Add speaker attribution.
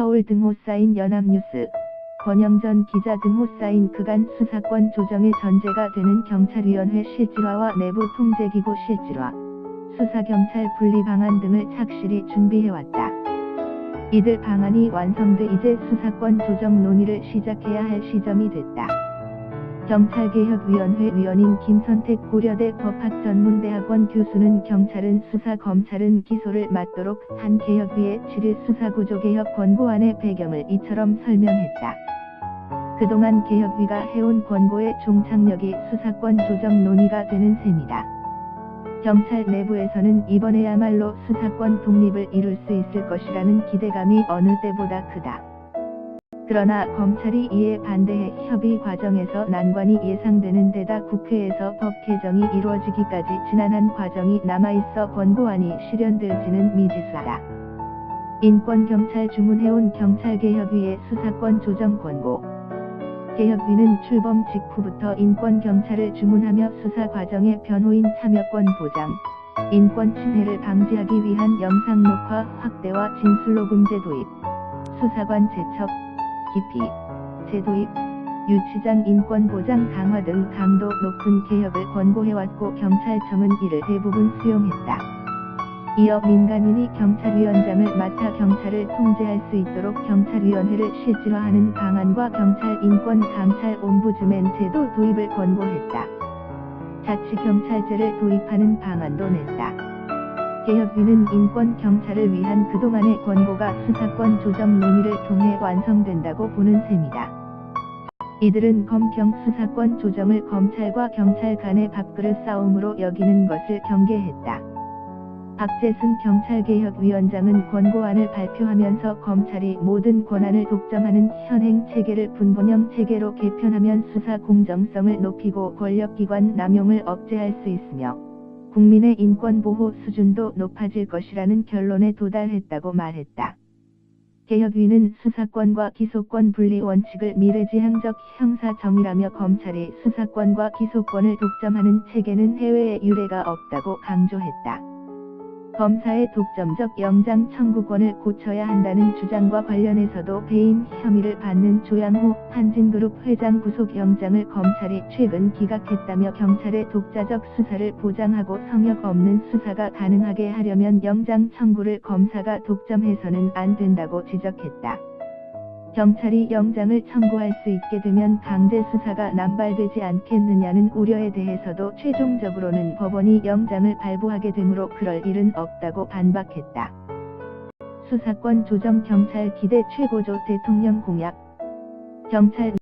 Speaker 1: 서울 등호 쌓인 연합뉴스, 권영전 기자 등호 쌓인 그간 수사권 조정의 전제가 되는 경찰위원회 실질화와 내부 통제기구 실질화, 수사경찰 분리 방안 등을 착실히 준비해왔다. 이들 방안이 완성돼 이제 수사권 조정 논의를 시작해야 할 시점이 됐다. 경찰개혁위원회 위원인 김선택 고려대 법학전문대학원 교수는 경찰은 수사 검찰은 기소를 맡도록 한 개혁위의 7일 수사구조개혁 권고안의 배경을 이처럼 설명했다. 그동안 개혁위가 해온 권고의 종착역이 수사권 조정 논의가 되는 셈이다. 경찰 내부에서는 이번에야말로 수사권 독립을 이룰 수 있을 것이라는 기대감이 어느 때보다 크다. 그러나 검찰이 이에 반대해 협의 과정에서 난관이 예상되는 데다 국회에서 법 개정이 이루어지기까지 지난한 과정이 남아있어 권고안이 실현될지는 미지수다. 인권경찰 주문해온 경찰개혁위의 수사권 조정 권고 개혁위는 출범 직후부터 인권경찰을 주문하며 수사 과정의 변호인 참여권 보장, 인권 침해를 방지하기 위한 영상 녹화 확대와 진술녹음제 도입, 수사관 제척, 기피, 재도입, 유치장 인권 보장 강화 등 강도 높은 개혁을 권고해왔고 경찰청은 이를 대부분 수용했다. 이어 민간인이 경찰위원장을 맡아 경찰을 통제할 수 있도록 경찰위원회를 실질화하는 방안과 경찰 인권 감찰 옴부즈맨 제도 도입을 권고했다. 자치경찰제를 도입하는 방안도 냈다. 개혁위는 인권 경찰을 위한 그동안의 권고가 수사권 조정 논의를 통해 완성된다고 보는 셈이다. 이들은 검경 수사권 조정을 검찰과 경찰 간의 밥그릇 싸움으로 여기는 것을 경계했다. 박재승 경찰개혁위원장은 권고안을 발표하면서 검찰이 모든 권한을 독점하는 현행 체계를 분본형 체계로 개편하면 수사 공정성을 높이고 권력기관 남용을 억제할 수 있으며 국민의 인권 보호 수준도 높아질 것이라는 결론에 도달했다고 말했다. 개혁위는 수사권과 기소권 분리 원칙을 미래지향적 형사 정의라며 검찰이 수사권과 기소권을 독점하는 체계는 해외에 유례가 없다고 강조했다. 검사의 독점적 영장 청구권을 고쳐야 한다는 주장과 관련해서도 배임 혐의를 받는 조양호 한진그룹 회장 구속 영장을 검찰이 최근 기각했다며 경찰의 독자적 수사를 보장하고 성역 없는 수사가 가능하게 하려면 영장 청구를 검사가 독점해서는 안 된다고 지적했다. 경찰이 영장을 청구할 수 있게 되면 강제 수사가 남발되지 않겠느냐는 우려에 대해서도 최종적으로는 법원이 영장을 발부하게 되므로 그럴 일은 없다고 반박했다. 수사권 조정 경찰 기대 최고조 대통령 공약 경찰